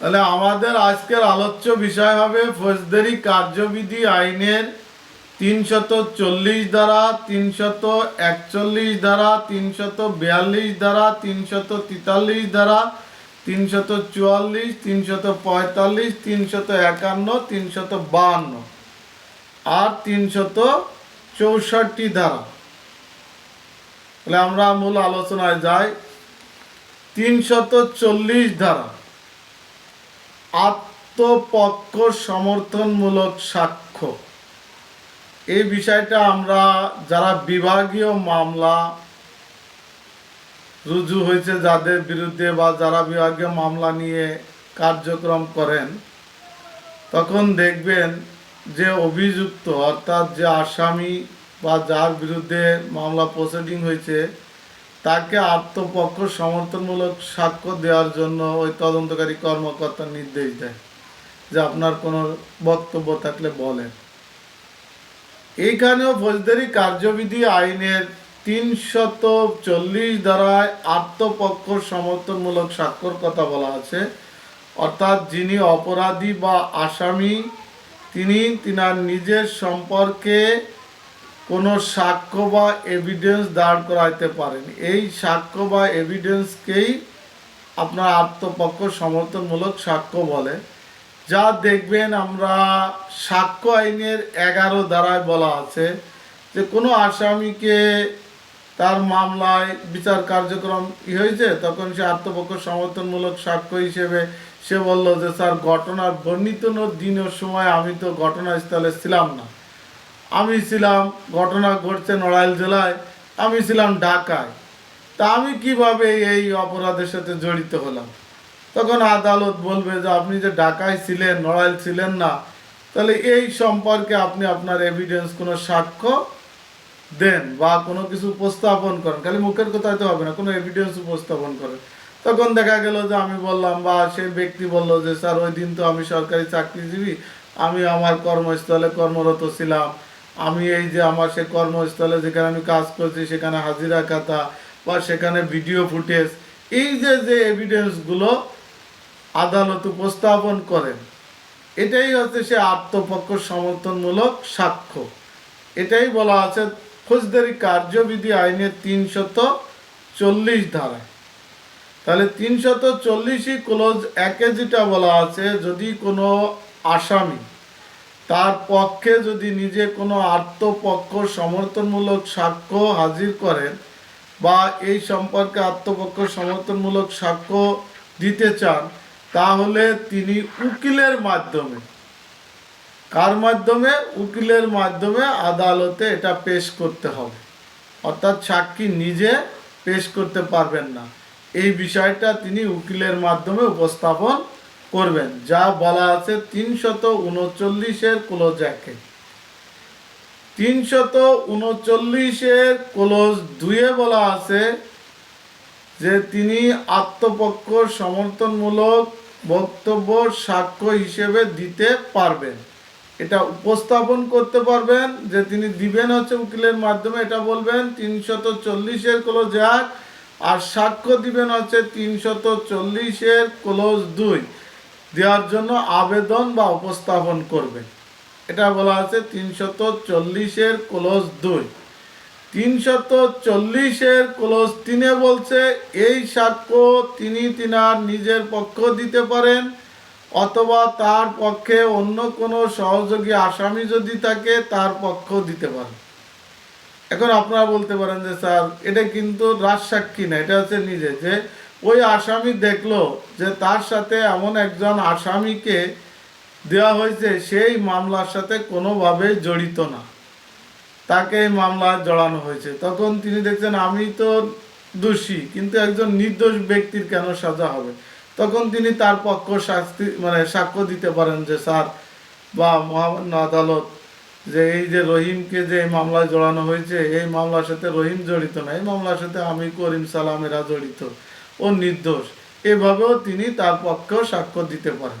তাহলে আমাদের আজকের আলোচ্য বিষয় হবে ফৌজদারি কার্যবিধি আইনের তিনশত চল্লিশ দ্বারা তিনশত একচল্লিশ দ্বারা তিনশত বিয়াল্লিশ দ্বারা তিনশত তেতাল্লিশ দ্বারা তিনশত চুয়াল্লিশ, তিনশত পঁয়তাল্লিশ, তিনশত একান্ন, তিনশত বাহান্ন আর তিনশত চৌষট্টি ধারা। তাহলে আমরা মূল আলোচনায় যাই। তিনশত চল্লিশ ধারা। আত্মপক্ষ সমর্থনমূলক সাক্ষ্য। এই বিষয়টা আমরা যারা বিভাগীয় মামলা রুজু হয়েছে যাদের বিরুদ্ধে বা যারা বিভাগীয় মামলা নিয়ে কার্যক্রম করেন, তখন দেখবেন যে অভিযুক্ত অর্থাৎ যে আসামি বা যার বিরুদ্ধে মামলা প্রসিডিং হয়েছে তাকে আত্মপক্ষ সমর্থনমূলক সাক্ষ্য দেওয়ার জন্য ওই তদন্তকারী কর্মকর্তা নির্দেশ দেয়, যে আপনার কোনো বক্তব্য থাকলে বলেন। এইখানেও ফৌজদারি কার্যবিধি আইনের তিনশত চল্লিশ দ্বারায় আত্মপক্ষ সমর্থনমূলক স্বাক্ষর কথা বলা আছে। অর্থাৎ যিনি অপরাধী বা আসামি, তিনি তিনার নিজের সম্পর্কে কোনো সাক্ষ্য বা এভিডেন্স দাঁড় করাইতে পারেন। এই সাক্ষ্য বা এভিডেন্সকেই আপনার আত্মপক্ষ সমর্থনমূলক সাক্ষ্য বলে। যা দেখবেন আমরা সাক্ষ্য আইনের এগারো ধারায় বলা আছে যে, কোনো আসামিকে তার মামলায় বিচার কার্যক্রম হয়েছে? তখন সে আত্মপক্ষ সমর্থনমূলক সাক্ষ্য হিসেবে সে বলল যে, স্যার ঘটনার বর্ণিত দিনের সময় আমি তো ঘটনাস্থলে ছিলাম না। আমি ছিলাম ঘটনা ঘটছে নড়াইল জেলায়, আমি ছিলাম ঢাকায়। তা আমি কীভাবে এই অপরাধের সাথে জড়িত হলাম? তখন আদালত বলবে যে আপনি যে ঢাকায় ছিলেন, নড়াইল ছিলেন না, তাহলে এই সম্পর্কে আপনি আপনার এভিডেন্স কোনো সাক্ষ্য দেন বা কোনো কিছু উপস্থাপন করেন। খালি মুখের কথাই তো হবে না, কোনো এভিডেন্স উপস্থাপন করেন। তখন দেখা গেল যে আমি বললাম, বা সেই ব্যক্তি বলল যে, স্যার, ওই দিন তো আমি সরকারি চাকরিজীবী, আমি আমার কর্মস্থলে কর্মরত ছিলাম আমি এই যে আমার সে কর্মস্থলে যেখানে আমি কাজ করছি, সেখানে হাজিরা খাতা বা সেখানে ভিডিও ফুটেজ এই যে যে এভিডেন্সগুলো আদালত উপস্থাপন করেন, এটাই হচ্ছে সে আত্মপক্ষ সমর্থনমূলক সাক্ষ্য। এটাই বলা আছে ফৌজদারি কার্যবিধি আইনের তিনশত চল্লিশ ধারায়। তাহলে তিনশত চল্লিশই ক্লোজ একে যেটা বলা আছে, যদি কোনো আসামি তার পক্ষে যদি নিজে কোনো আত্মপক্ষ সমর্থনমূলক সাক্ষ্য হাজির করেন বা এই সম্পর্কে আত্মপক্ষ সমর্থনমূলক সাক্ষ্য দিতে চান, তাহলে তিনি উকিলের মাধ্যমে, কার মাধ্যমে? উকিলের মাধ্যমে আদালতে এটা পেশ করতে হবে। অর্থাৎ সাক্ষী নিজে পেশ করতে পারবেন না। এই বিষয়টা তিনি উকিলের মাধ্যমে উপস্থাপন করবেন। যা বলা আছে তিনশত উনচল্লিশের ক্লোজ একে তিনশত উনচল্লিশের ক্লোজ দুয়ে বলা আছে যে তিনি আত্মপক্ষ, সমর্থনমূলক বক্তব্য, সাক্ষ্য হিসেবে দিতে পারবেন। এটা উপস্থাপন করতে পারবেন যে তিনি দিবেন হচ্ছে উকিলের মাধ্যমে, এটা বলবেন তিনশত চল্লিশের ক্লোজ এক আর সাক্ষ্য দিবেন হচ্ছে তিনশত চল্লিশের ক্লোজ দুই। দেওয়ার জন্য আবেদন বা উপস্থাপন করবেন এটা বলা আছে তিনশত চল্লিশের ক্লোজ দুই। তিনশত চল্লিশের ক্লোজ তিনে বলছে, এই সাক্ষ্য তিনি তিনার নিজের পক্ষ দিতে পারেন অথবা তার পক্ষে অন্য কোনো সহযোগী আসামি যদি থাকে, তার পক্ষ দিতে পারেন। এখন আপনারা বলতে পারেন যে, স্যার, এটা কিন্তু রাজসাক্ষী না, এটা হচ্ছে নিজে। যে ওই আসামি দেখল যে তার সাথে এমন একজন আসামিকে দেওয়া হয়েছে, সেই মামলার সাথে কোনোভাবেই জড়িত না। তাকে এই মামলায় জড়ানো হয়েছে। তখন তিনি দেখছেন, আমি তো দোষী, কিন্তু একজন নির্দোষ ব্যক্তির কেন সাজা হবে? তখন তিনি তার পক্ষ শাস্তি মানে সাক্ষ্য দিতে পারেন যে, স্যার, বা মহামান্য আদালত, যে এই যে রহিমকে যে এই মামলায় জড়ানো হয়েছে, এই মামলার সাথে রহিম জড়িত না, এই মামলার সাথে আমি করিম সালামেরা জড়িত। ও নির্দোষ। এভাবেও তিনি তার পক্ষেও সাক্ষ্য দিতে পারেন।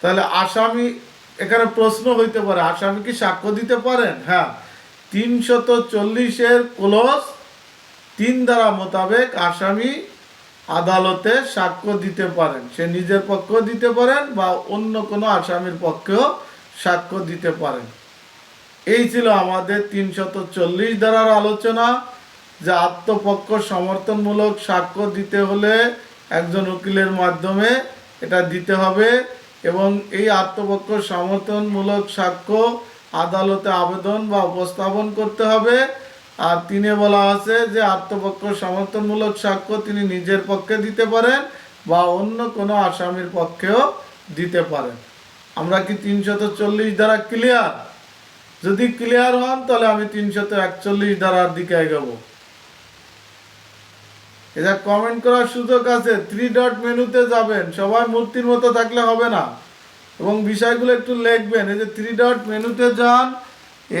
তাহলে আসামি, এখানে প্রশ্ন হইতে পারে, আসামি কি সাক্ষ্য দিতে পারেন? হ্যাঁ। তিনশত চল্লিশের ক্লোজ তিন দ্বারা মোতাবেক আসামি আদালতে সাক্ষ্য দিতে পারেন। সে নিজের পক্ষেও দিতে পারেন বা অন্য কোনো আসামির পক্ষেও সাক্ষ্য দিতে পারেন। এই ছিল আমাদের তিনশত চল্লিশ ধারার আলোচনা। যে আত্মপক্ষ সমর্থনমূলক সাক্ষ্য দিতে হলে একজন উকিলের মাধ্যমে এটা দিতে হবে এবং এই আত্মপক্ষ সমর্থনমূলক সাক্ষ্য আদালতে আবেদন বা উপস্থাপন করতে হবে। আর তিনে বলা আছে যে আত্মপক্ষ সমর্থনমূলক সাক্ষ্য তিনি নিজের পক্ষে দিতে পারেন বা অন্য কোনো আসামির পক্ষেও দিতে পারেন। আমরা কি তিনশত চল্লিশ দ্বারা ক্লিয়ার যদি ক্লিয়ার হন তাহলে আমি তিনশত একচল্লিশ ধারার দিকে এগাবো। এটা কমেন্ট করার সুযোগ আছে। থ্রি ডট মেনুতে যাবেন। সবাই মূর্তির মতো থাকলে হবে না। এবং বিষয়গুলো একটু লিখবেন। এই যে থ্রি ডট মেনুতে যান।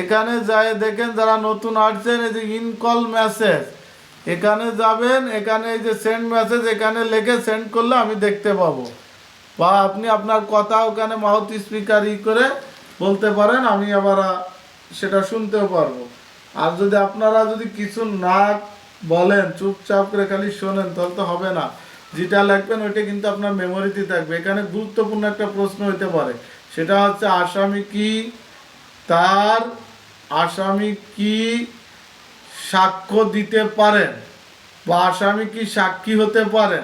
এখানে যায় দেখেন যারা নতুন আসছেন, এই যে ইনকল মেসেজ এখানে যাবেন, এখানে এই যে সেন্ড মেসেজ এখানে লিখে সেন্ড করলে আমি দেখতে পাবো। বা আপনি আপনার কথা ওখানে মাউথ স্পিকার ই করে বলতে পারেন, আমি আবার সেটা শুনতেও পারব। আর যদি আপনারা যদি কিছু না বলেন, চুপচাপ করে খালি শোনেন, তাহলে তো হবে না। যেটা লিখবেন, ওইটা কিন্তু আপনার মেমোরিতে থাকবে। এখানে গুরুত্বপূর্ণ একটা প্রশ্ন হইতে পারে। সেটা হচ্ছে, আসামি কি? তার আসামি কি সাক্ষ্য দিতে পারেন? বা আসামি কি সাক্ষী হতে পারেন?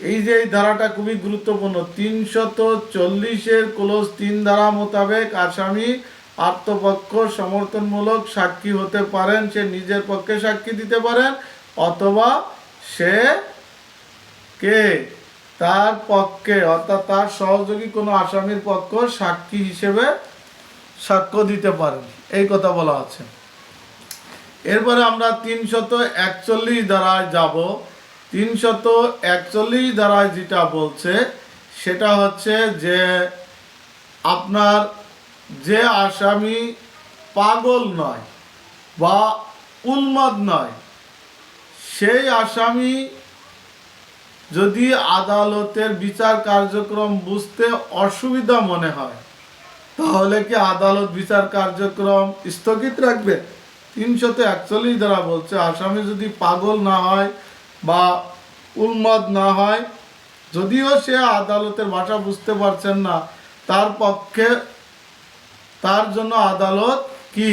এই যে এই ধারাটা খুবই গুরুত্বপূর্ণ। তিনশত চল্লিশের ক্লোজ তিন ধারা মোতাবেক আসামি আত্মপক্ষ সমর্থনমূলক সাক্ষী হতে পারেন, সে নিজের পক্ষে সাক্ষী দিতে পারেন, অথবা সে কে? তার পক্ষে, অর্থাৎ তার সহযোগী কোনো আসামির পক্ষ সাক্ষী হিসেবে সাক্ষ্য দিতে পারেন। এই কথা বলা আছে। এরপরে আমরা তিনশত একচল্লিশ ধারায় যাব। তিনশত একচল্লিশ ধারায় যেটা বলছে, সেটা হচ্ছে যে আপনার যে আসামি পাগল নয় বা উন্মাদ নয়, সেই আসামি যদি আদালতের বিচার কার্যক্রম বুঝতে অসুবিধা মনে হয়, তাহলে কি আদালত বিচার কার্যক্রম স্থগিত রাখবে? তিনশত একচল্লিশ দ্বারা বলছে, আসামি যদি পাগল না হয় বা উন্মাদ না হয়, যদিও সে আদালতের ভাষা বুঝতে পারছেন না, তার পক্ষে তার জন্য আদালত কি?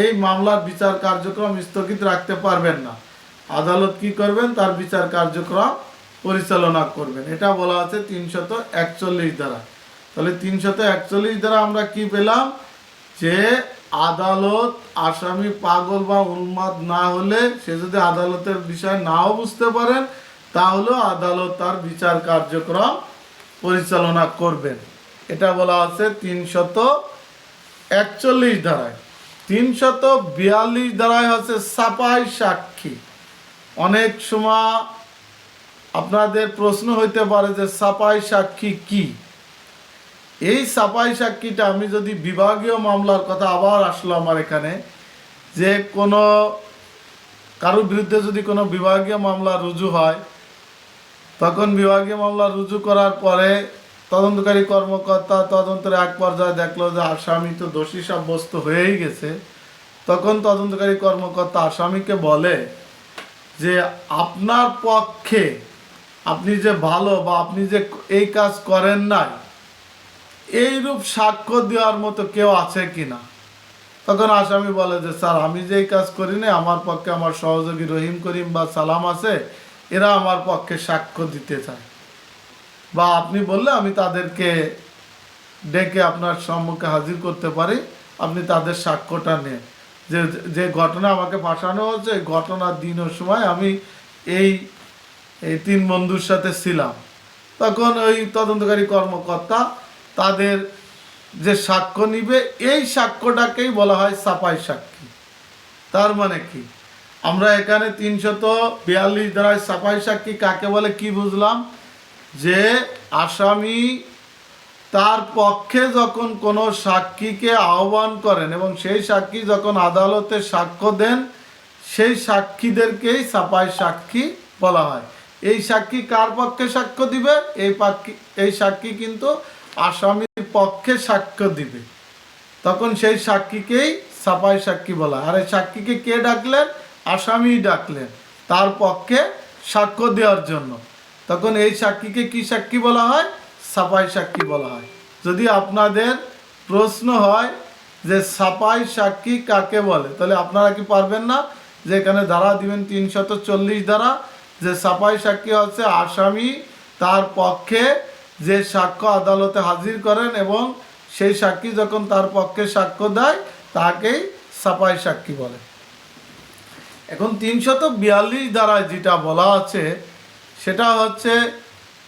এই মামলার বিচার কার্যক্রম স্থগিত রাখতে পারবেন না। আদালত কি করবেন? তার বিচার কার্যক্রম পরিচালনা করবেন। এটা বলা আছে তিনশত একচল্লিশ দ্বারা। তাহলে তিনশত একচল্লিশ দ্বারা আমরা কি পেলাম? যে আদালত আসামি পাগল বা উন্মাদ না হলে সে যদি আদালতের বিষয় নাও বুঝতে পারেন, তাহলেও আদালত তার বিচার কার্যক্রম পরিচালনা করবেন। এটা বলা আছে তিনশত একচল্লিশ ধারায়। তিনশত বিয়াল্লিশ ধারায় হচ্ছে সাপাই সাক্ষী। অনেক সময় আপনাদের প্রশ্ন হইতে পারে যে সাপাই সাক্ষী কি? এই সাপাই সাক্ষীটা আমি যদি বিভাগীয় মামলার কথা আবার আসলো আমার এখানে, যে কোনো, কারোর বিরুদ্ধে যদি কোনো বিভাগীয় মামলা রুজু হয়, তখন বিভাগীয় মামলা রুজু করার পরে তদন্তকারী কর্মকর্তা তদন্তের এক পর্যায়ে দেখল যে আসামি তো দোষী সাব্যস্ত হয়েই গেছে। তখন তদন্তকারী কর্মকর্তা আসামিকে বলে যে আপনার পক্ষে আপনি যে ভালো বা আপনি যে এই কাজ করেন নাই, এইরূপ সাক্ষ্য দেওয়ার মতো কেউ আছে কি না তখন আসামি বলে যে, স্যার, আমি যে এই কাজ করি না আমার পক্ষে আমার সহযোগী রহিম করিম বা সালাম আছে, এরা আমার পক্ষে সাক্ষ্য দিতে চায়। বা আপনি বললে আমি তাদেরকে ডেকে আপনার সম্মুখে হাজির করতে পারি। আপনি তাদের সাক্ষ্যটা নেন। যে যে ঘটনা আমাকে পাঠানো হচ্ছে এই ঘটনার দিন ও সময় আমি এই এই তিন বন্ধুর সাথে ছিলাম। তখন ওই তদন্তকারী কর্মকর্তা তাদের যে সাক্ষ্য নিবে, এই সাক্ষ্যটাকেই বলা হয় সাপাই সাক্ষী। তার মানে কি? আমরা এখানে তিনশত বিয়াল্লিশ দ্বারায় সাপাই সাক্ষী কাকে বলে কি বুঝলাম? যে আসামি তার পক্ষে যখন কোনো সাক্ষীকে আহ্বান করেন এবং সেই সাক্ষী যখন আদালতে সাক্ষ্য দেন, সেই সাক্ষীদেরকেই সাপাই সাক্ষী বলা হয়। এই সাক্ষী কার পক্ষে সাক্ষ্য দিবে? এই পাক্ষী, এই সাক্ষী কিন্তু আসামির পক্ষে সাক্ষ্য দিবে। তখন সেই সাক্ষীকেই সাপাই সাক্ষী বলা। আর এই সাক্ষীকে কে ডাকলেন? আসামি ডাকলেন তার পক্ষে সাক্ষ্য দেওয়ার জন্য। তখন এই সাক্ষীকে কি সাক্ষী বলা হয়? সাপাই সাক্ষী বলা হয়। যদি আপনাদের প্রশ্ন হয় যে সাপাই সাক্ষী কাকে বলে, তাহলে আপনারা কি পারবেন না? যে এখানে ধারা দিবেন তিনশত চল্লিশ ধারা, যে সাপাই সাক্ষী হচ্ছে আসামি, তার পক্ষে যে সাক্ষ্য আদালতে হাজির করেন এবং সেই সাক্ষী যখন তার পক্ষে সাক্ষ্য দেয়, তাকেই সাপাই সাক্ষী বলে। এখন তিনশত বিয়াল্লিশ দ্বারায় যেটা বলা আছে সেটা হচ্ছে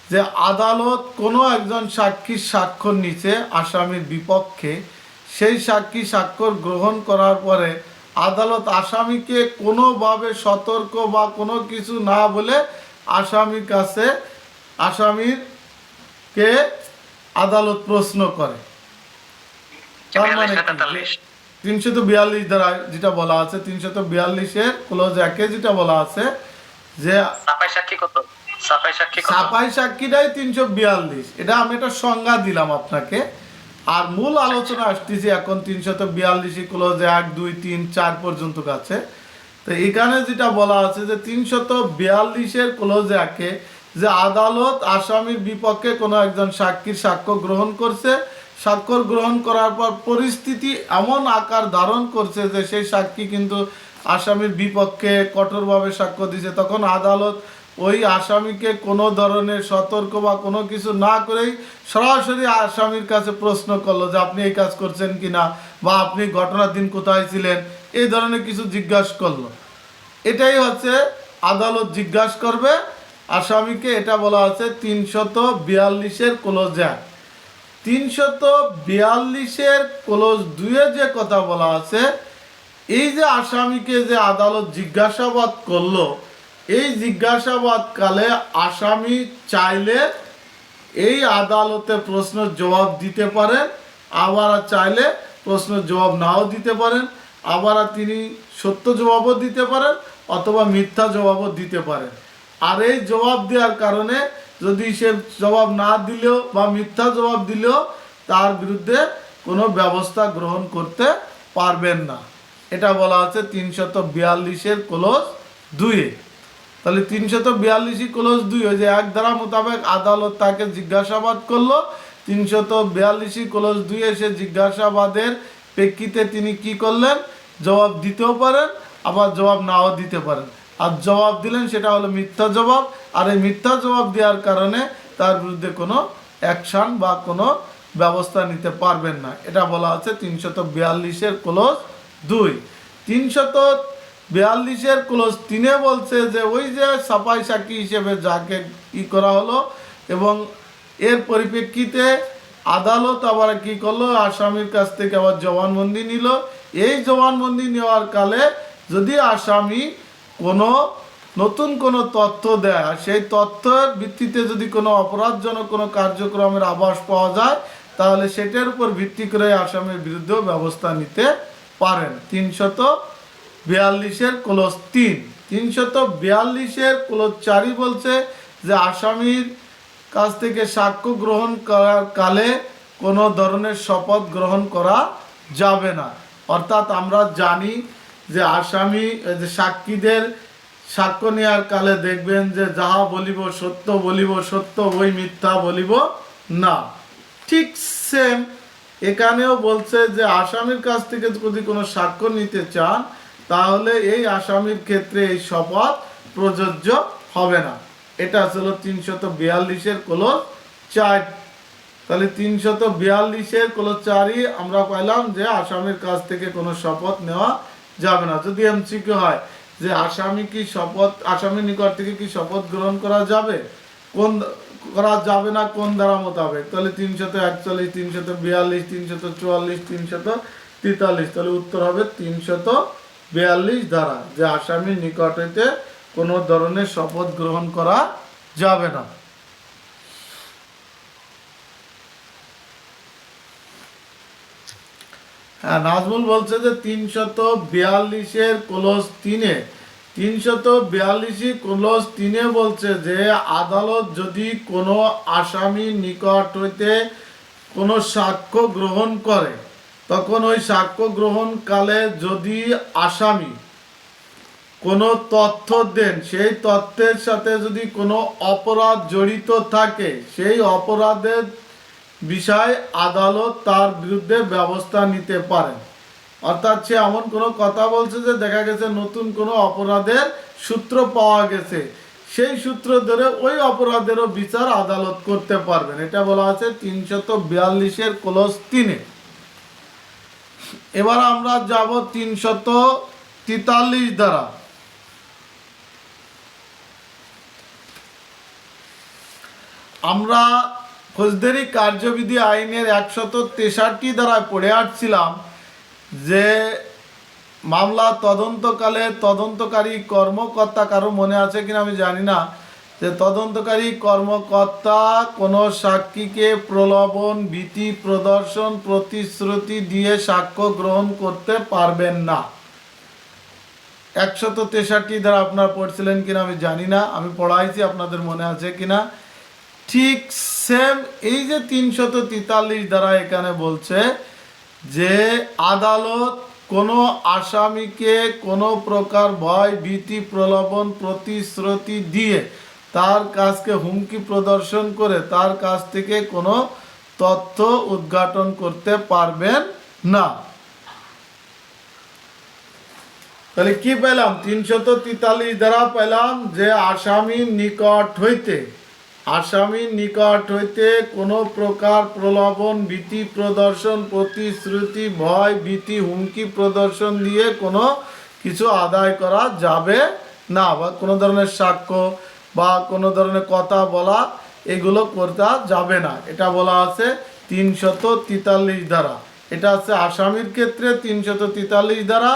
যে আদালত কোনো একজন সাক্ষীর স্বাক্ষর নিচে আসামির বিপক্ষে সেই সাক্ষী স্বাক্ষর গ্রহণ করার পরে আদালত আসামিকে কোনোভাবে সতর্ক বা কোনো কিছু না বলে আসামির কাছে আসামির কে আদালত প্রশ্ন করে। তার মানে? তিনশত বিয়াল্লিশ দ্বারা যেটা বলা আছে তিনশত বিয়াল্লিশের ক্লোজ একে যেটা বলা আছে যে সাক্ষী কত? সাফাই সাক্ষীটাই তিনশো বিয়াল্লিশ। এটা আমি একটা সংজ্ঞা দিলাম আপনাকে। আর মূল আলোচনা এখন তিনশত বিয়াল্লিশে ক্লোজ এক দুই, তিন, চার পর্যন্ত আছে তো এখানে যেটা বলা আছে যে তিনশত বিয়াল্লিশের ক্লোজ একে যে আদালত আসামির বিপক্ষে কোনো একজন সাক্ষীর সাক্ষ্য গ্রহণ করছে। স্বাক্ষর গ্রহণ করার পর পরিস্থিতি এমন আকার ধারণ করছে যে সেই সাক্ষী কিন্তু আসামির বিপক্ষে কঠোরভাবে সাক্ষ্য দিছে। তখন আদালত ওই আসামিকে কোনো ধরনের সতর্ক বা কোনো কিছু না করেই সরাসরি আসামির কাছে প্রশ্ন করল যে আপনি এই কাজ করছেন কিনা বা আপনি ঘটনার দিন কোথায় ছিলেন, এই ধরনের কিছু জিজ্ঞাসা করল। এটাই হচ্ছে আদালত জিজ্ঞাসা করবে, আসামিকে এটা বলা আছে তিনশত বিয়াল্লিশের ক্লোজ এক তিনশত বিয়াল্লিশের ক্লোজ দুয়ে যে কথা বলা আছে, এই যে আসামিকে যে আদালত জিজ্ঞাসাবাদ করল এই জিজ্ঞাসাবাদ কালে আসামি চাইলে এই আদালতে প্রশ্ন জবাব দিতে পারেন, আবার চাইলে প্রশ্ন জবাব নাও দিতে পারেন, আবার তিনি সত্য জবাবও দিতে পারেন অথবা মিথ্যা জবাবও দিতে পারেন। আর এই জবাব দেওয়ার কারণে যদি সে জবাব না দিলেও বা মিথ্যা জবাব দিলেও তার বিরুদ্ধে কোনো ব্যবস্থা গ্রহণ করতে পারবেন না। এটা বলা আছে তিনশত বিয়াল্লিশের ক্লোজ দুইয়ে। তাহলে তিনশত বিয়াল্লিশই ক্লোজ দুই ওই যে এক ধারা মোতাবেক আদালত তাকে জিজ্ঞাসাবাদ করল। তিনশত বিয়াল্লিশই ক্লোজ দুই এসে জিজ্ঞাসাবাদের প্রেক্ষিতে তিনি কি করলেন? জবাব দিতেও পারেন, আবার জবাব নাও দিতে পারেন। আর জবাব দিলেন সেটা হলো মিথ্যা জবাব। আর এই মিথ্যা জবাব দেওয়ার কারণে তার বিরুদ্ধে কোনো অ্যাকশন বা কোনো ব্যবস্থা নিতে পারবেন না। এটা বলা আছে তিনশত বিয়াল্লিশের ক্লোজ দুই। তিনশত বিয়াল্লিশের ক্লোজ তিনে বলছে যে ওই যে সাপাই সাক্ষী হিসেবে যাকে ই করা হলো এবং এর পরিপ্রেক্ষিতে আদালত আবার কি করল? আসামির কাছ থেকে আবার জবানবন্দি নিল। এই জবানবন্দি নেওয়ার কালে যদি আসামি কোনো নতুন কোনো তথ্য দেয় সেই তথ্যের ভিত্তিতে যদি কোনো অপরাধজনক কোনো কার্যক্রমের আভাস পাওয়া যায়, তাহলে সেটার উপর ভিত্তি করে আসামির বিরুদ্ধেও ব্যবস্থা নিতে পারেন। তিনশত বিয়াল্লিশের ক্লোজ তিন। তিনশত বিয়াল্লিশের ক্লোজ চারই বলছে যে আসামির কাছ থেকে সাক্ষ্য গ্রহণ করার কালে কোনো ধরনের শপথ গ্রহণ করা যাবে না। অর্থাৎ আমরা জানি যে আসামি যে সাক্ষীদের সাক্ষ্য নেওয়ার কালে দেখবেন যে যাহা বলিব সত্য বলিব, সত্য ওই মিথ্যা বলিব না। ঠিক সেম এখানেও বলছে যে আসামির কাছ থেকে যদি কোনো সাক্ষ্য নিতে চান তাহলে এই আসামির ক্ষেত্রে এই শপথ প্রযোজ্য হবে না। এটা ছিল তিনশত বিয়াল্লিশের কোলো চার। তাহলে তিনশত বিয়াল্লিশের কোলো চারই আমরা পাইলাম যে আসামির কাছ থেকে কোনো শপথ নেওয়া যাবে না। যদি এমসিকিউ হয় যে আসামি কি শপথ, আসামির নিকট থেকে কি শপথ গ্রহণ করা যাবে? কোন, করা যাবে না, কোন দ্বারা মোতাবেক? তাহলে তিনশত একচল্লিশ, তিনশত বিয়াল্লিশ, তিনশত চুয়াল্লিশ, তিনশত তেতাল্লিশ। তাহলে উত্তর হবে তিনশত বিয়াল্লিশ দ্বারা, যে আসামির নিকট হইতে কোনো ধরনের শপথ গ্রহণ করা যাবে না। হ্যাঁ নাজমুল বলছে যে তিনশত বিয়াল্লিশের ক্লোজ তিনে, তিনশত বিয়াল্লিশই ক্লোজ তিনে বলছে যে আদালত যদি কোনো আসামি নিকট হইতে কোনো সাক্ষ্য গ্রহণ করে তখন ওই সাক্ষ্য গ্রহণকালে যদি আসামি কোনো তথ্য দেন, সেই তথ্যের সাথে যদি কোনো অপরাধ জড়িত থাকে, সেই অপরাধের বিষয়ে আদালত তার বিরুদ্ধে ব্যবস্থা নিতে পারেন। অর্থাৎ সে এমন কোনো কথা বলছে যে দেখা গেছে নতুন কোনো অপরাধের সূত্র পাওয়া গেছে। সেই সূত্র ধরে ওই অপরাধেরও বিচার আদালত করতে পারবেন। এটা বলা আছে তিনশত বিয়াল্লিশের ক্লোজ তিনে। এবার আমরা যাব তিনশত তেতাল্লিশ দ্বারা। আমরা ফৌজদারি কার্যবিধি আইনের একশত তেষট্টি দ্বারা পড়ে আসছিলাম যে মামলা তদন্তকালে তদন্তকারী কর্মকর্তা কারও মনে আছে কিনা আমি জানি না। যে তদন্তকারী কর্মকর্তা কোনো সাক্ষীকে প্রলোভন, ভীতি, প্রদর্শন, প্রতিশ্রুতি দিয়ে সাক্ষ্য গ্রহণ করতে পারবেন না। একশত তেষট্টি দ্বারা আপনারা পড়ছিলেন কিনা আমি জানি না, আমি পড়াইছি, আপনাদের মনে আছে কিনা? ঠিক সেম এই যে তিনশত তেতাল্লিশ দ্বারা এখানে বলছে যে আদালত কোনো আসামিকে কোনো প্রকার ভয়, ভীতি, প্রলোভন, প্রতিশ্রুতি দিয়ে তার কাছকে হুমকি প্রদর্শন করে তার কাছ থেকে কোনো তথ্য উদ্ঘাটন করতে পারবেন না। তাহলে কি পেলাম? তিনশত তেতাল্লিশ দ্বারা পেলাম যে আসামির নিকট হইতে। আসামির নিকট হইতে কোনো প্রকার প্রলোভন, ভীতি প্রদর্শন, প্রতিশ্রুতি, ভয়, ভীতি, হুমকি প্রদর্শন দিয়ে কোনো কিছু আদায় করা যাবে না বা কোনো ধরনের সাক্ষ্য বা কোনো ধরনের কথা বলা এগুলো করতে যাবে না। এটা বলা আছে তিনশত তেতাল্লিশ দ্বারা। এটা হচ্ছে আসামির ক্ষেত্রে তিনশত তেতাল্লিশ দ্বারা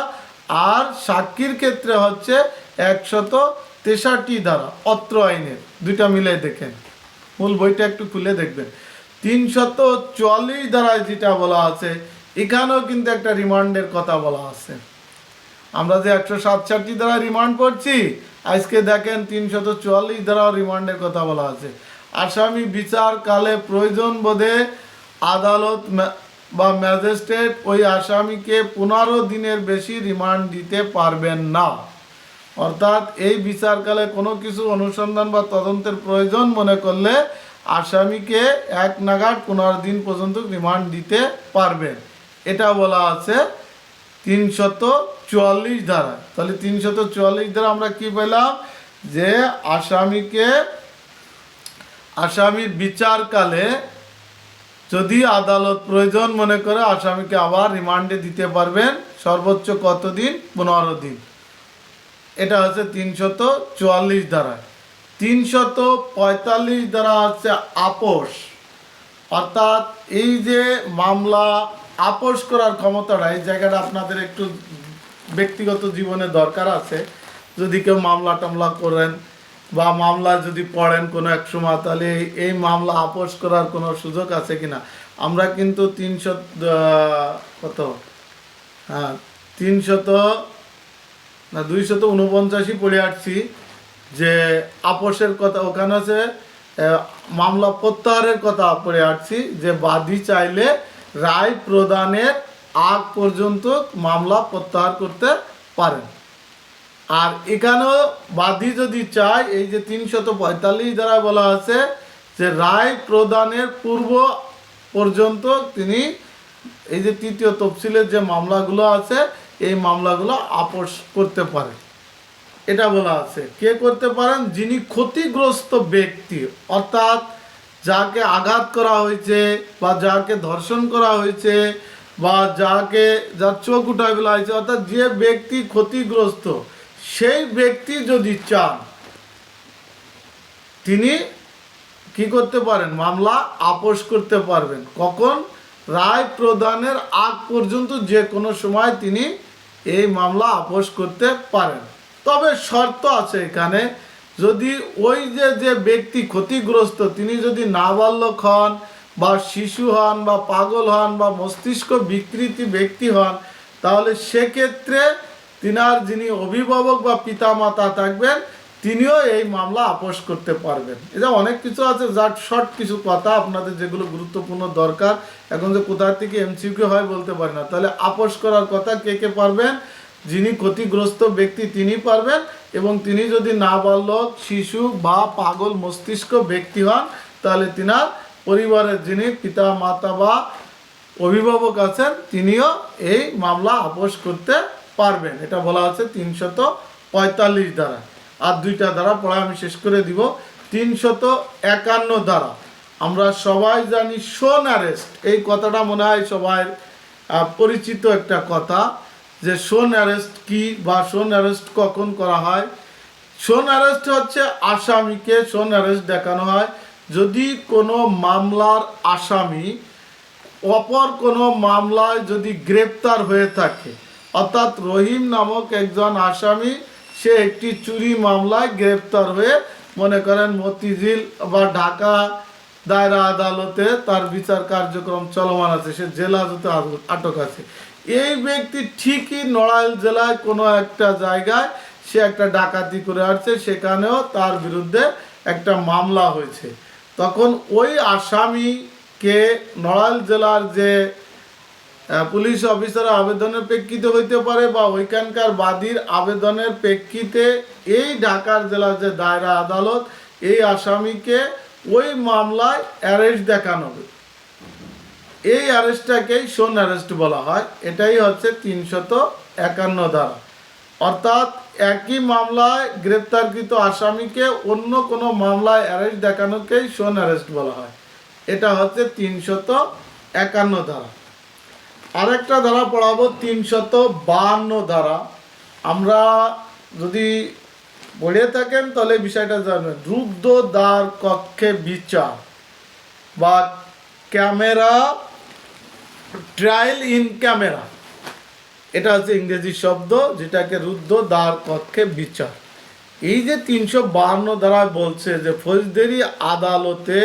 আর সাক্ষীর ক্ষেত্রে হচ্ছে একশত তেষট্টি দ্বারা। অত্র আইনের। দুইটা মিলে দেখেন। মূল বইটা একটু খুলে দেখবেন। তিনশত চুয়াল্লিশ দ্বারায় যেটা বলা আছে, এখানেও কিন্তু একটা রিমান্ডের কথা বলা আছে। আমরা যে একশো সাতষট্টি দ্বারা রিমান্ড করছি আজকে দেখেন তিনশত চুয়াল্লিশ দ্বারাও রিমান্ডের কথা বলা আছে। আসামি বিচার কালে প্রয়োজন বোধে আদালত বা ম্যাজিস্ট্রেট ওই আসামিকে পনেরো দিনের বেশি রিমান্ড দিতে পারবেন না। অর্থাৎ এই বিচারকালে কোনো কিছু অনুসন্ধান বা তদন্তের প্রয়োজন মনে করলে আসামিকে এক নাগাদ পনেরো দিন পর্যন্ত রিমান্ড দিতে পারবেন। এটা বলা আছে তিনশত চুয়াল্লিশ ধারা। তাহলে তিনশত চুয়াল্লিশ ধারা আমরা কি পেলাম? যে আসামিকে আসামির বিচারকালে যদি আদালত প্রয়োজন মনে করে আসামিকে আবার রিমান্ডে দিতে পারবেন, সর্বোচ্চ কতদিন? পনেরো দিন। এটা হচ্ছে তিনশত চুয়াল্লিশ ধারা। তিনশত পঁয়তাল্লিশ ধারা হচ্ছে আপোষ। অর্থাৎ এই যে মামলা আপোষ করার ক্ষমতাটা, এই জায়গাটা আপনাদের একটু ব্যক্তিগত জীবনে দরকার আছে। যদি কেউ মামলা টামলা করেন বা মামলা যদি পড়েন কোনো এক সময়, তাহলে এই- মামলা আপোষ করার কোনো সুযোগ আছে কিনা? আমরা কিন্তু তিনশো কত? হ্যাঁ তিনশত না, দুইশত উনপঞ্চাশই পড়ে আসছি যে আপোষের কথা ওখানে আছে মামলা প্রত্যাহারের কথা পড়ে আসছি যে বাদী চাইলে রায় প্রদানের আগ পর্যন্ত মামলা প্রত্যাহার করতে পারেন। আর এখানেও বাদী যদি চায়, এই যে তিনশত পঁয়তাল্লিশ দ্বারা বলা আছে যে রায় প্রদানের পূর্ব পর্যন্ত তিনি এই যে তৃতীয় তফসিলের যে মামলাগুলো আছে, এই মামলাগুলো আপোষ করতে পারে এটা বলা আছে। কে করতে পারেন? যিনি ক্ষতিগ্রস্ত ব্যক্তি, অর্থাৎ যাকে আঘাত করা হয়েছে বা যাকে ধর্ষণ করা হয়েছে বা যাকে যার চোখ উঠায় ফেলা হয়েছে অর্থাৎ যে ব্যক্তি ক্ষতিগ্রস্ত, সেই ব্যক্তি যদি চান, তিনি কি করতে পারেন? মামলা আপোষ করতে পারবেন। কখন? রায় প্রদানের আগ পর্যন্ত যে কোনো সময় তিনি এই মামলা আপোষ করতে পারেন। তবে শর্ত আছে এখানে, যদি ওই যে যে ব্যক্তি ক্ষতিগ্রস্ত, তিনি যদি নাবালক হন বা শিশু হন বা পাগল হন বা মস্তিষ্ক বিকৃতি ব্যক্তি হন, তাহলে সেক্ষেত্রে তিনার যিনি অভিভাবক বা পিতামাতা থাকবেন, তিনিও এই মামলা আপোষ করতে পারবেন। এটা অনেক কিছু আছে, যার শর্ট কিছু কথা আপনাদের যেগুলো গুরুত্বপূর্ণ দরকার, এখন যে কোথা থেকে এমসিকিউ হয় বলতে পারি না। তাহলে আপোষ করার কথা কে কে পারবেন? যিনি ক্ষতিগ্রস্ত ব্যক্তি তিনি পারবেন এবং তিনি যদি না নাবালক, শিশু বা পাগল মস্তিষ্ক ব্যক্তি হন, তাহলে তিনার পরিবারের যিনি পিতা, মাতা বা অভিভাবক আছেন, তিনিও এই মামলা আপোষ করতে পারবেন। এটা বলা আছে তিনশত পঁয়তাল্লিশ দ্বারা আর দুইটা দ্বারা পড়া আমি শেষ করে দিব। তিনশত একান্ন দ্বারা আমরা সবাই জানি সোন অ্যারেস্ট। এই কথাটা মনে হয় সবাই পরিচিত একটা কথা যে সোন অ্যারেস্ট কি বা সোন অ্যারেস্ট কখন করা হয়। সোন অ্যারেস্ট হচ্ছে আসামিকে সোন অ্যারেস্ট দেখানো হয়। যদি কোনো মামলার আসামি অপর কোনো মামলায় যদি গ্রেপ্তার হয়ে থাকে, অর্থাৎ রহিম নামক একজন আসামি, সে একটি চুরি মামলায় গ্রেপ্তার হয়ে মনে করেন মতিঝিল বা ঢাকা দায়রা আদালতে তার বিচার কার্যক্রম চলমান আছে, সে জেলা হাজতে আটক আছে। এই ব্যক্তি ঠিকই নড়াইল জেলায় কোনো একটা জায়গায় সে একটা ডাকাতি করে আসছে, সেখানেও তার বিরুদ্ধে একটা মামলা হয়েছে। তখন ওই আসামিকে নড়াইল জেলার যে পুলিশ অফিসার আবেদনের প্রেক্ষিতে হইতে পারে বা ওইখানকার বাদীর আবেদনের প্রেক্ষিতে এই ঢাকার জেলার যে দায়রা আদালত, এই আসামিকে ওই মামলায় অ্যারেস্ট দেখানো হবে। এই অ্যারেস্টটাকেই সোন অ্যারেস্ট বলা হয়। এটাই হচ্ছে তিনশত একান্ন ধারা। অর্থাৎ একই মামলায় গ্রেপ্তারকৃত আসামিকে অন্য কোনো মামলায় অ্যারেস্ট দেখানোকেই সোন অ্যারেস্ট বলা হয়। এটা হচ্ছে তিনশত একান্ন ধারা। আরেকটা ধারা পড়াবো, তিনশত বাহান্ন ধারা। আমরা যদি পড়ে থাকেন তাহলে বিষয়টা জানবেন। রুগ্ধ দ্বার কক্ষে বিচার বা ক্যামেরা, ট্রায়াল ইন ক্যামেরা। এটা হচ্ছে ইংরেজি শব্দ যেটাকে রুদ্ধ, দ্বার, কক্ষে বিচার। এই যে তিনশো বাহান্ন দ্বারা বলছে যে ফৌজদারি আদালতে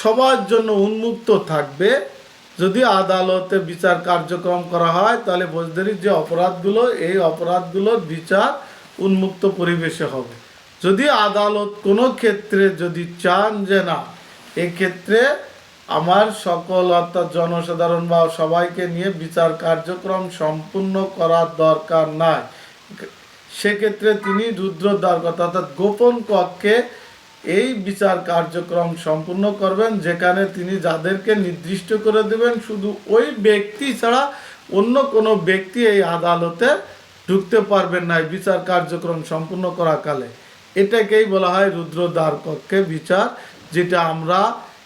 সবার জন্য উন্মুক্ত থাকবে, যদি আদালতে বিচার কার্যক্রম করা হয়, তাহলে ফৌজদারির যে অপরাধগুলো, এই অপরাধগুলোর বিচার উন্মুক্ত পরিবেশে হবে। যদি আদালত কোনো ক্ষেত্রে যদি চান যে না, এক্ষেত্রে আমার সকল অর্থাৎ জনসাধারণ বা সবাইকে নিয়ে বিচার কার্যক্রম সম্পূর্ণ করার দরকার নাই। সেক্ষেত্রে তিনি রুদ্রদ্বার কথা অর্থাৎ গোপন কক্ষে এই বিচার কার্যক্রম সম্পূর্ণ করবেন, যেখানে তিনি যাদেরকে নির্দিষ্ট করে দেবেন, শুধু ওই ব্যক্তি ছাড়া অন্য কোনো ব্যক্তি এই আদালতে ঢুকতে পারবেন না বিচার কার্যক্রম সম্পূর্ণ করাকালে। এটাকেই বলা হয় রুদ্রদ্বার কক্ষে বিচার, যেটা আমরা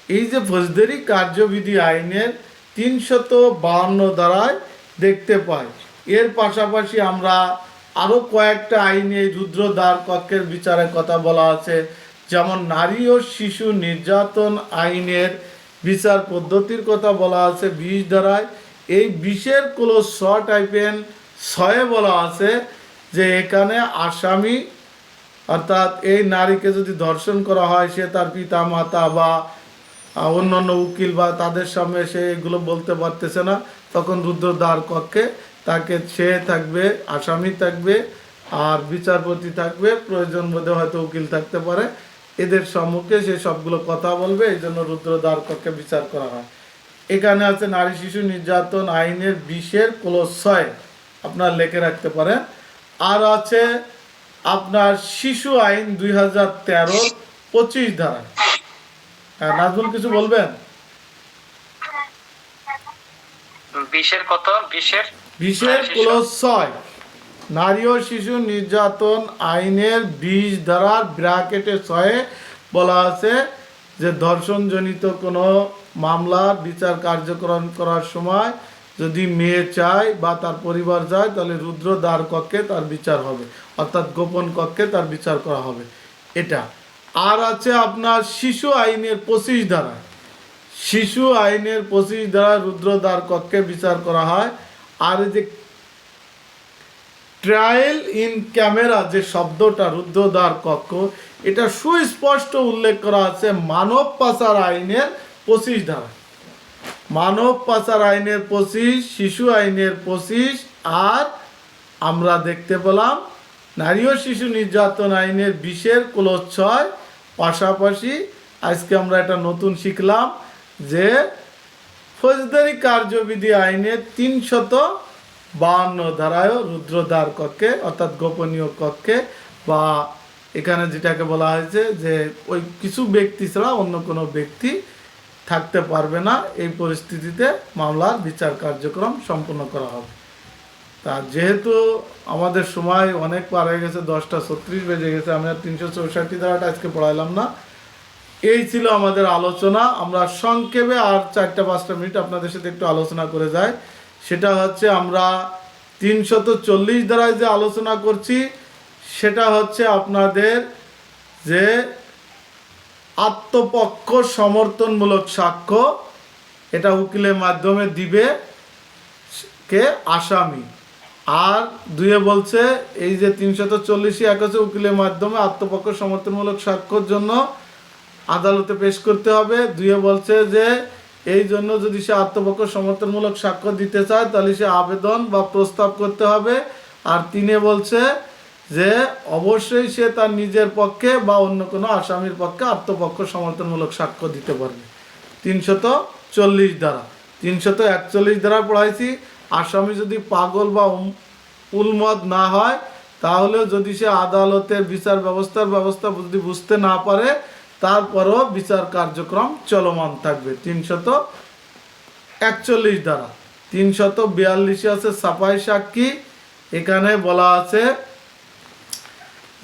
এই যে ফৌজদারি কার্যবিধি আইনের তিনশত বাহান্ন দ্বারায় দেখতে পাই। এর পাশাপাশি আমরা আরও কয়েকটা আইনে রুদ্রদ্বার কক্ষের বিচারের কথা বলা আছে, যেমন নারী ও শিশু নির্যাতন আইনের বিচার পদ্ধতির কথা বলা আছে বিশ দ্বারায় এই বিশের কোনো ছ টাইপেন ছয়ে বলা আছে যে এখানে আসামি, অর্থাৎ এই নারীকে যদি ধর্ষণ করা হয়, সে তার পিতা মাতা বা আহ, অন্য উকিল বা তাদের সামনে সে এগুলো বলতে পারতেছে না তখন রুদ্রদ্বার কক্ষে তাকে সে থাকবে আসামি থাকবে আর বিচারপতি থাকবে প্রয়োজন বোধে হয়তো উকিল থাকতে পারে। এদের সম্মুখে সে সবগুলো কথা বলবে এই জন্য রুদ্রদ্বার কক্ষে বিচার করা হয়। এখানে আছে নারী শিশু নির্যাতন আইনের বিশের ক্লোজ ছয় আপনার লেখে রাখতে পারেন। আর আছে আপনার শিশু আইন দুই হাজার তেরো পঁচিশ ধারা নাজমুল কিছু বলবেন? বিশের কত? বিশের বিশের। ক্লোজ ছয়। নারী ও শিশু নির্যাতন আইনের বিশ ধারার ব্র্যাকেটে ছয়ে বলা আছে যে ধর্ষণজনিত কোনো মামলা বিচার কার্যক্রম করার সময় যদি মেয়ে চায় বা তার পরিবার যায় তাহলে রুদ্র দ্বার কক্ষে তার বিচার হবে। অর্থাৎ গোপন কক্ষে তার বিচার করা হবে। এটা। আর আছে আপনার শিশু আইনের পঁচিশ ধারা। শিশু আইনের পঁচিশ ধারা রুদ্রদ্বার কক্ষে বিচার করা হয়। আর যে ট্রায়াল ইন ক্যামেরা যে শব্দটা রুদ্রদ্বার কক্ষ এটা সুস্পষ্ট উল্লেখ করা আছে মানব পাচার আইনের পঁচিশ ধারা। মানব পাচার আইনের পঁচিশ, শিশু আইনের পঁচিশ, আর আমরা দেখতে পেলাম নারী ও শিশু নির্যাতন আইনের বিশের ক্লোজ ছয় পাশাপাশি আজকে আমরা এটা নতুন শিখলাম যে ফৌজদারি কার্যবিধি আইনের তিনশত বাহান্ন ধারায়ও রুদ্রদ্বার কক্ষে, অর্থাৎ গোপনীয় কক্ষে, বা এখানে যেটাকে বলা হয়েছে যে ওই কিছু ব্যক্তি ছাড়া অন্য কোনো ব্যক্তি থাকতে পারবে না। এই পরিস্থিতিতে মামলার বিচার কার্যক্রম সম্পন্ন করা হবে। তা যেহেতু আমাদের সময় অনেক পার হয়ে গেছে, দশটা ছত্রিশ বেজে গেছে, আমরা তিনশো চৌষট্টি ধারাটা আজকে পড়াইলাম না। এই ছিল আমাদের আলোচনা। আমরা সংক্ষেপে আর চারটা পাঁচটা মিনিট আপনাদের সাথে একটু আলোচনা করে যাই। সেটা হচ্ছে আমরা তিনশত চল্লিশ দ্বারায় যে আলোচনা করছি, সেটা হচ্ছে আপনাদের যে আত্মপক্ষ সমর্থনমূলক সাক্ষ্য, এটা উকিলের মাধ্যমে দিবে কে? আসামি। আর দুয়ে বলছে, এই যে তিনশত চল্লিশে এক হচ্ছে উকিলের মাধ্যমে আত্মপক্ষ সমর্থনমূলক সাক্ষ্যর জন্য আদালতে পেশ করতে হবে। দুয়ে বলছে যে, এই জন্য যদি সে আত্মপক্ষ সমর্থনমূলক সাক্ষ্য দিতে চায়, তাহলে সে আবেদন বা প্রস্তাব করতে হবে। আর তিনে বলছে যে, অবশ্যই সে তার নিজের পক্ষে বা অন্য কোনো আসামির পক্ষে আত্মপক্ষ সমর্থনমূলক সাক্ষ্য দিতে পারবে। তিনশত চল্লিশ দ্বারা। তিনশত একচল্লিশ দ্বারা পড়াইছি। আসামি যদি পাগল বা উন্মদ না হয় তাহলে যদি সে আদালতের বিচার ব্যবস্থার ব্যবস্থা যদি বুঝতে না পারে, তারপরও বিচার কার্যক্রম চলমান থাকবে। তিনশত একচল্লিশ দ্বারা তিনশত বিয়াল্লিশে আছে সাফাই সাক্ষী। এখানে বলা আছে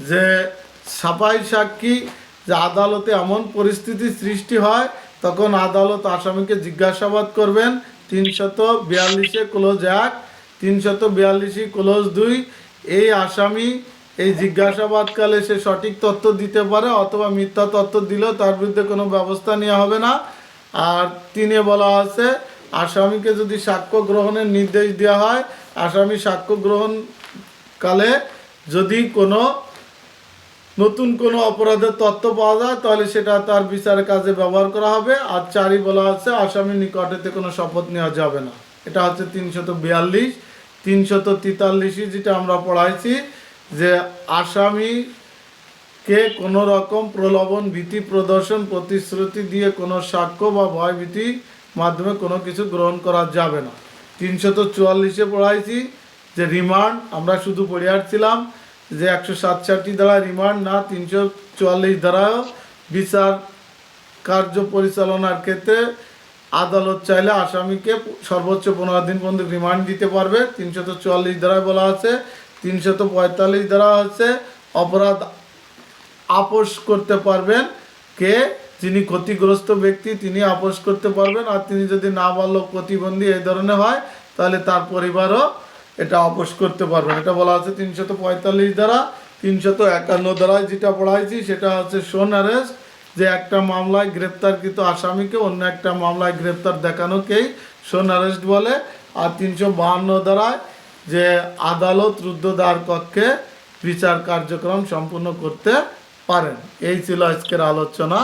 যে সাফাই সাক্ষী যে আদালতে এমন পরিস্থিতি সৃষ্টি হয়, তখন আদালত আসামিকে জিজ্ঞাসাবাদ করবেন। তিনশত বিয়াল্লিশে ক্লোজ এক, তিনশত বিয়াল্লিশে ক্লোজ দুই। এই আসামি এই জিজ্ঞাসাবাদকালে সে সঠিক তথ্য দিতে পারে অথবা মিথ্যা তথ্য দিলেও তার বিরুদ্ধে কোনো ব্যবস্থা নেওয়া হবে না। আর তিনে বলা আছে, আসামিকে যদি সাক্ষ্য গ্রহণের নির্দেশ দেওয়া হয়, আসামি সাক্ষ্য গ্রহণ কালে যদি কোনো নতুন কোনো অপরাধের তথ্য পাওয়া যায়, তাহলে সেটা তার বিচারের কাজে ব্যবহার করা হবে। আর চারি বলা আছে, আসামির নিকটেতে কোনো শপথ নেওয়া যাবে না। এটা হচ্ছে তিনশত বিয়াল্লিশ। তিনশত তেতাল্লিশই যেটা আমরা পড়াইছি, যে আসামি কে কোনো রকম প্রলোভন, ভীতি, প্রদর্শন, প্রতিশ্রুতি দিয়ে কোনো সাক্ষ্য বা ভয়ভীতি মাধ্যমে কোনো কিছু গ্রহণ করা যাবে না। তিনশত চুয়াল্লিশে পড়াইছি, যে রিমান্ড, আমরা শুধু পড়ে আসছিলাম। যে একশো সাতষট্টি দ্বারা রিমান্ড, না তিনশো চুয়াল্লিশ দ্বারাও বিচার কার্য পরিচালনার ক্ষেত্রে আদালত চাইলে আসামিকে সর্বোচ্চ পনেরো দিন পর্যন্ত রিমান্ড দিতে পারবে। তিনশত চুয়াল্লিশ দ্বারায় বলা আছে তিনশত পঁয়তাল্লিশ দ্বারা হচ্ছে অপরাধ আপোষ করতে পারবেন কে, যিনি ক্ষতিগ্রস্ত ব্যক্তি তিনি আপোষ করতে পারবেন, আর তিনি যদি নাবালক, প্রতিবন্ধী এই ধরনের হয়, তাহলে তার পরিবারও এটা আপোষ করতে পারবেন। এটা বলা আছে তিনশত পঁয়তাল্লিশ দ্বারা, তিনশত একান্ন দ্বারায় যেটা পড়াইছি, সেটা হচ্ছে সোন অ্যারেস্ট, যে একটা মামলায় গ্রেপ্তারকৃত আসামিকে অন্য একটা মামলায় গ্রেপ্তার দেখানোকেই সোন অ্যারেস্ট বলে। আর তিনশো বাহান্ন দ্বারায় যে আদালত রুদ্ধদ্বার কক্ষে বিচার কার্যক্রম সম্পূর্ণ করতে পারেন। এই ছিল আজকের আলোচনা।